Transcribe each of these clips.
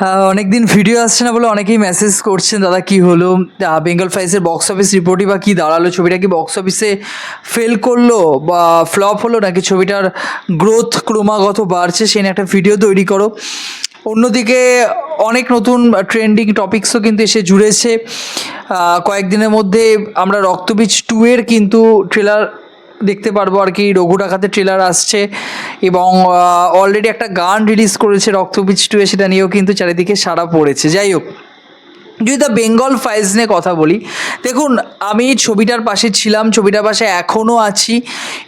হ্যাঁ অনেকদিন ভিডিও আসছে না বলে অনেকেই মেসেজ করছেন, দাদা, কি হলো? বেঙ্গল ফাইসের বক্স অফিস রিপোর্টই বা কী দাঁড়াল? ছবিটা কি বক্স অফিসে ফেল করল বা ফ্লপ হলো নাকি ছবিটার গ্রোথ ক্রমাগত বাড়ছে? সে নিয়ে একটা ভিডিও তৈরি করো। অন্যদিকে অনেক নতুন ট্রেন্ডিং টপিকসও কিন্তু এসে জুড়েছে। কয়েকদিনের মধ্যে আমরা রক্তবীজ টু এর কিন্তু ট্রেলার দেখতে পারব আর কি। রঘু ডাকাতে ট্রেলার আসছে। এবং অলরেডি একটা গান রিলিজ করেছে রক্তবীজ টু সেটা নিয়েও কিন্তু চারিদিকে সাড়া পড়েছে। যাই হোক, যদি দ্য বেঙ্গল ফাইলস নিয়ে কথা বলি, দেখুন, আমি ছবিটার পাশে ছিলাম, ছবিটার পাশে এখনও আছি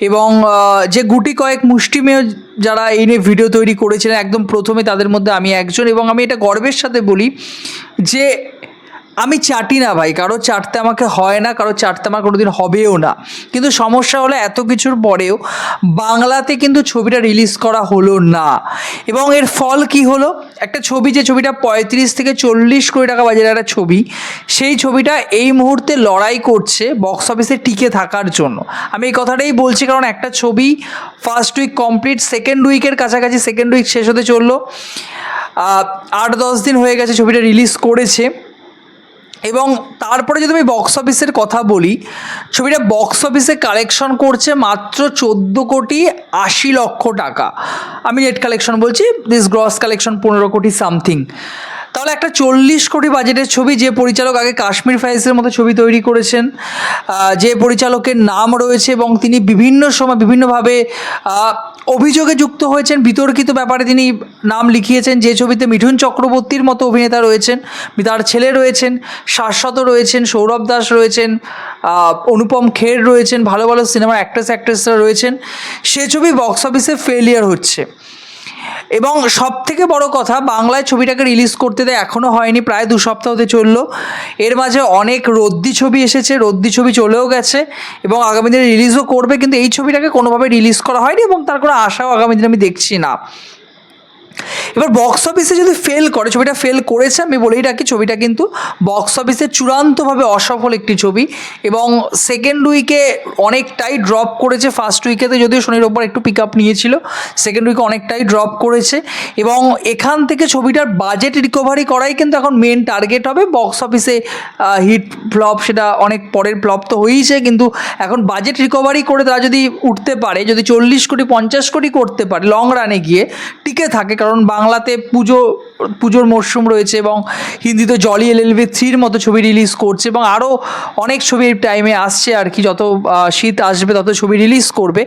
এবং যে গুটি কয়েক মুষ্টিমেয় যারা এই নিয়ে ভিডিও তৈরি করেছিলেন, একদম প্রথমে তাদের মধ্যে আমি একজন এবং আমি এটা গর্বের সাথে বলি যে আমি চাটি না ভাই, কারও চাটতে আমাকে হয় না, কারও চাটতে আমার কোনোদিন হবেও না। কিন্তু সমস্যা হলো এত কিছুর পরেও বাংলাতে কিন্তু ছবিটা রিলিজ করা হলো না। এবং এর ফল কি হলো? একটা ছবি, যে ছবিটা পঁয়ত্রিশ থেকে চল্লিশ কোটি টাকা বাজারের একটা ছবি, সেই ছবিটা এই মুহূর্তে লড়াই করছে বক্স অফিসে টিকে থাকার জন্য। আমি এই কথাটাই বলছি কারণ একটা ছবি ফার্স্ট উইক কমপ্লিট সেকেন্ড উইকের কাছাকাছি সেকেন্ড উইক শেষ হতে চলল। আট দশ দিন হয়ে গেছে ছবিটা রিলিজ করেছে। এবং তারপরে যদি আমি বক্স অফিসের কথা বলি, ছবিটা বক্স অফিসে কালেকশন করছে মাত্র চোদ্দ কোটি আশি লক্ষ টাকা। আমি নেট কালেকশন বলছি দিস গ্রস কালেকশন পনেরো কোটি সামথিং তাহলে একটা চল্লিশ কোটি বাজেটের ছবি যে পরিচালক আগে কাশ্মীর ফাইলসের মতো ছবি তৈরি করেছেন যে পরিচালকের নাম রয়েছে এবং তিনি বিভিন্ন সময় বিভিন্নভাবে অভিযোগে যুক্ত হয়েছেন, বিতর্কিত ব্যাপারে তিনি নাম লিখিয়েছেন। যে ছবিতে মিঠুন চক্রবর্তীর মতো অভিনেতা রয়েছেন, তার ছেলে রয়েছেন, শাশ্বত রয়েছেন, সৌরভ দাস রয়েছেন অনুপম খের রয়েছেন, ভালো ভালো সিনেমার অ্যাক্ট্রেস অ্যাক্ট্রেসরা রয়েছেন। সে ছবি বক্স অফিসে ফেলিয়ার হচ্ছে। এবং সব থেকে বড় কথা, বাংলায় ছবিটাকে রিলিজ করতে দেয় এখনও হয়নি, প্রায় দু সপ্তাহ হতে চলল। এর মাঝে অনেক রদ্দি ছবি এসেছে, রদ্দি ছবি চলেও গেছে এবং আগামী দিনে রিলিজও করবে, কিন্তু এই ছবিটাকে কোনোভাবে রিলিজ করা হয়নি এবং তার কোনো আশাও আগামী দিনে আমি দেখছি না। এবার বক্স অফিসে যদি ফেল করে, ছবিটা ফেল করেছে, আমি বলেই রাখি, ছবিটা কিন্তু বক্স অফিসে চূড়ান্তভাবে অসফল একটি ছবি এবং সেকেন্ড উইকে অনেকটাই ড্রপ করেছে ফার্স্ট উইকেতে যদিও শনির ওপর একটু পিক আপ নিয়েছিল সেকেন্ড উইকে অনেকটাই ড্রপ করেছে এবং এখান থেকে ছবিটার বাজেট রিকভারি করাই কিন্তু এখন মেন টার্গেট হবে। বক্স অফিসে হিট ফ্লপ সেটা অনেক পরের ফ্লপ তো হয়েইছে কিন্তু এখন বাজেট রিকভারি করে তারা যদি উঠতে পারে, যদি চল্লিশ কোটি, পঞ্চাশ কোটি করতে পারে লং রানে গিয়ে টিকে থাকে, কারণ বাংলাতে পুজো, পুজোর মরশুম রয়েছে এবং হিন্দিতে জলি এল এলভি থ্রির মতো ছবি রিলিজ করছে এবং আরও অনেক ছবি টাইমে আসছে আর কি। যত শীত আসবে তত ছবি রিলিজ করবে।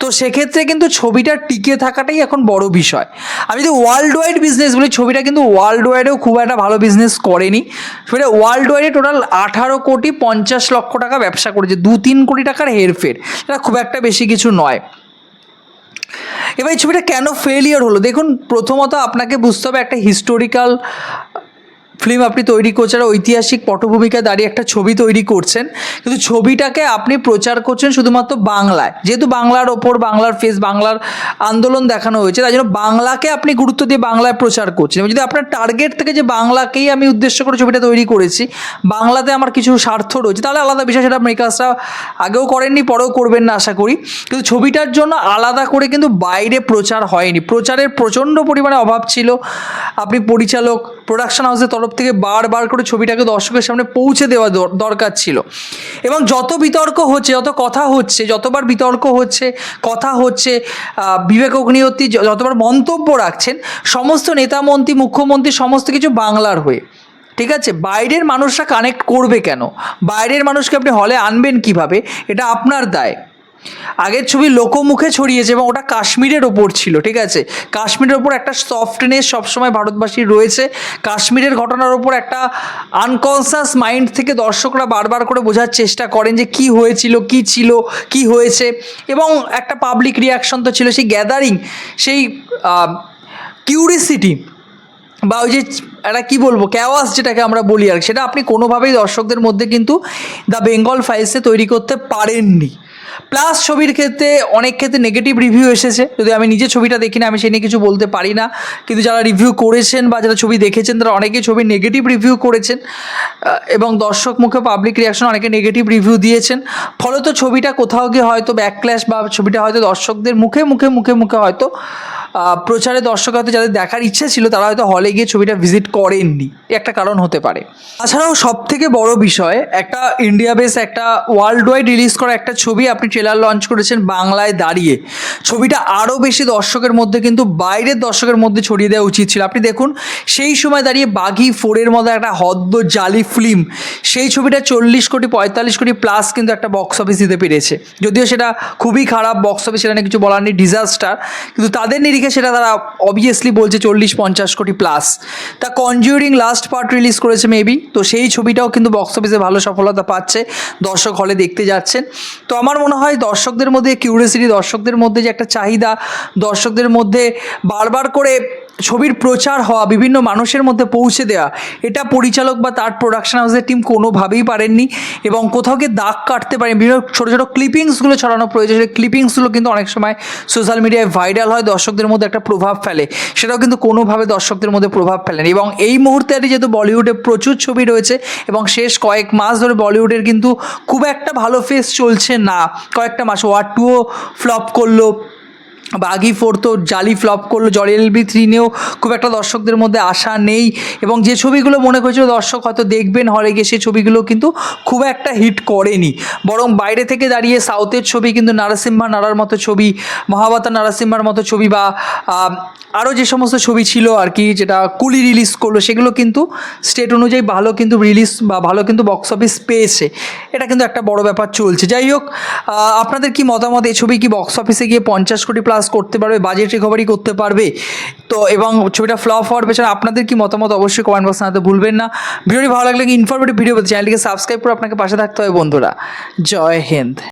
তো সেক্ষেত্রে কিন্তু ছবিটা টিকে থাকাটাই এখন বড় বিষয়। আমি যদি ওয়ার্ল্ড ওয়াইড বিজনেস বলি, ছবিটা কিন্তু ওয়ার্ল্ড ওয়াইডেও খুব একটা ভালো বিজনেস করেনি। ছবিটা ওয়ার্ল্ড ওয়াইডে টোটাল আঠারো কোটি পঞ্চাশ লক্ষ টাকা ব্যবসা করেছে দু তিন কোটি টাকার হেরফের। এটা খুব একটা বেশি কিছু নয়। এবার এই ছবিটা কেন ফেলিয়ার হলো? দেখুন প্রথমত আপনাকে বুঝতে হবে একটা হিস্টোরিক্যাল ফিল্ম আপনি তৈরি করছেন ঐতিহাসিক পটভূমিকায় দাঁড়িয়ে একটা ছবি তৈরি করছেন, কিন্তু ছবিটাকে আপনি প্রচার করছেন শুধুমাত্র বাংলায়। যেহেতু বাংলার ওপর, বাংলার ফেস বাংলার আন্দোলন দেখানো হয়েছে, তাই জন্য বাংলাকে আপনি গুরুত্ব দিয়ে বাংলায় প্রচার করছেন। যদি আপনার টার্গেট থেকে যে বাংলাকেই আমি উদ্দেশ্য করে ছবিটা তৈরি করেছি, বাংলাতে আমার কিছু স্বার্থ রয়েছে, তাহলে আলাদা বিষয় সেটা মেকার্সরা আগেও করেননি, পরেও করবেন না আশা করি। কিন্তু ছবিটার জন্য আলাদা করে কিন্তু বাইরে প্রচার হয়নি। প্রচারের প্রচণ্ড পরিমাণে অভাব ছিল। আপনি পরিচালক প্রোডাকশন হাউসের তরফ থেকে বারবার করে ছবিটাকে দর্শকের সামনে পৌঁছে দেওয়া দর- দরকার ছিল। এবং যত বিতর্ক হচ্ছে, যত কথা হচ্ছে, যতবার বিতর্ক হচ্ছে, কথা হচ্ছে বিবেক অগ্নিহত্রী যতবার মন্তব্য রাখছেন, সমস্ত নেতামন্ত্রী মুখ্যমন্ত্রী, সমস্ত কিছু বাংলার হয়ে। ঠিক আছে? বাইরের মানুষরা কানেক্ট করবে কেন? বাইরের মানুষকে আপনি হলে আনবেন কীভাবে? এটা আপনার দায়। আগের ছবি লোকমুখে ছড়িয়েছে এবং ওটা কাশ্মীরের ওপর ছিল, ঠিক আছে? কাশ্মীরের ওপর একটা সফটনেস সবসময় ভারতবাসীর রয়েছে। কাশ্মীরের ঘটনার ওপর একটা আনকনসাস মাইন্ড থেকে দর্শকরা বারবার করে বোঝার চেষ্টা করেন যে কি হয়েছিল, কি ছিল, কি হয়েছে? এবং একটা পাবলিক রিয়াকশন তো ছিল সেই গ্যাদারিং সেই কিউরিসিটি বা ওই যে একটা কী বলব ক্যাওয়াস যেটাকে আমরা বলি আর সেটা আপনি কোনোভাবেই দর্শকদের মধ্যে কিন্তু দ্য বেঙ্গল ফাইলসে তৈরি করতে পারেননি। প্লাস ছবির ক্ষেত্রে অনেক ক্ষেত্রে নেগেটিভ রিভিউ এসেছে। যদি আমি নিজে ছবিটা দেখি না, আমি সে নিয়ে কিছু বলতে পারি না। কিন্তু যারা রিভিউ করেছেন বা যারা ছবি দেখেছেন, তারা অনেকেই ছবি নেগেটিভ রিভিউ করেছেন এবং দর্শক মুখে পাবলিক রিয়াকশন অনেকে নেগেটিভ রিভিউ দিয়েছেন। ফলত ছবিটা কোথাও গিয়ে হয়তো ব্যাকক্ল্যাশ বা ছবিটা হয়তো দর্শকদের মুখে মুখে মুখে মুখে হয়তো প্রচারে দর্শক হয়তো যাদের দেখার ইচ্ছা ছিল, তারা হয়তো হলে গিয়ে ছবিটা ভিজিট করেননি। একটা কারণ হতে পারে। তাছাড়াও সব থেকে বড় বিষয়, একটা ইন্ডিয়া বেস একটা ওয়ার্ল্ড ওয়াইড রিলিজ করা একটা ছবি আপনি ট্রেলার লঞ্চ করেছেন বাংলায় দাঁড়িয়ে। ছবিটা আরও বেশি দর্শকের মধ্যে কিন্তু বাইরের দর্শকের মধ্যে ছড়িয়ে দেওয়া উচিত ছিল। আপনি দেখুন, সেই সময় দাঁড়িয়ে বাঘি ফোরের মতো একটা হদ্দ জালি ফিল্ম সেই ছবিটা চল্লিশ কোটি, পঁয়তাল্লিশ কোটি প্লাস কিন্তু একটা বক্স অফিস দিতে পেরেছে। যদিও সেটা খুবই খারাপ বক্স অফিস সেটা কিছু বলার নেই ডিজাস্টার কিন্তু তাদের নিরিখে সেটা তারা অবভিয়াসলি বলছে চল্লিশ পঞ্চাশ কোটি প্লাস তা কনজিউরিং লাস্ট পার্ট রিলিজ করেছে মেবি তো সেই ছবিটাও কিন্তু বক্স অফিসে ভালো সফলতা পাচ্ছে, দর্শক হলে দেখতে যাচ্ছেন। তো আমার মনে হয় দর্শকদের মধ্যে কিউরিয়াসিটি দর্শকদের মধ্যে যে একটা চাহিদা, দর্শকদের মধ্যে বারবার করে ছবির প্রচার হওয়া, বিভিন্ন মানুষের মধ্যে পৌঁছে দেওয়া এটা পরিচালক বা তার প্রোডাকশন হাউসের টিম কোনোভাবেই পারেননি এবং কোথাও গিয়ে দাগ কাটতে পারেন। বিভিন্ন ছোটো ছোটো ক্লিপিংসগুলো ছড়ানো প্রয়োজন। সেই ক্লিপিংসগুলো কিন্তু অনেক সময় সোশ্যাল মিডিয়ায় ভাইরাল হয়, দর্শকদের মধ্যে একটা প্রভাব ফেলে। সেটাও কিন্তু কোনোভাবে দর্শকদের মধ্যে প্রভাব ফেলেনি এবং এই মুহূর্তে আর যেহেতু বলিউডে প্রচুর ছবি রয়েছে এবং শেষ কয়েক মাস ধরে বলিউডের কিন্তু খুব একটা ভালো ফেস চলছে না। কয়েকটা মাস ওয়ার টুও ফ্লপ করল। বাগি ফোর তো জালি ফ্লপ করল জলি এলবি থ্রি নিয়েও খুব একটা দর্শকদের মধ্যে আশা নেই এবং যে ছবিগুলো মনে করেছিল দর্শক হয়তো দেখবেন হলে গিয়ে সেই ছবিগুলো কিন্তু খুব একটা হিট করেনি। বরং বাইরে থেকে দাঁড়িয়ে সাউথের ছবি কিন্তু নারাসিম্হা নারার মতো ছবি মহাবাতা নারাসিম্হার মতো ছবি বা আরও যে সমস্ত ছবি ছিল আর কি, যেটা কুলি রিলিজ করল, সেগুলো কিন্তু স্টেট অনুযায়ী ভালো কিন্তু রিলিজ বা ভালো কিন্তু বক্স অফিস পেয়েছে। এটা কিন্তু একটা বড় ব্যাপার চলছে। যাই হোক আপনাদের কি মতামত? এই ছবি কি বক্স অফিসে গিয়ে পঞ্চাশ কোটি প্লাস করতে পারবে বাজেট রিকভারি করতে পারবে। তো এবং ছবিটা ফ্লপ হওয়ার পেছনে আপনাদের কি মতামত অবশ্যই কমেন্ট বক্সে জানাতে ভুলবেন না। ভিডিওটি ভালো লাগলে ইনফরমেটিভ ভিডিও পেতে চ্যানেলটিকে সাবস্ক্রাইব করে আপনাকে পাশে থাকতে হবে বন্ধুরা। জয় হিন্দ।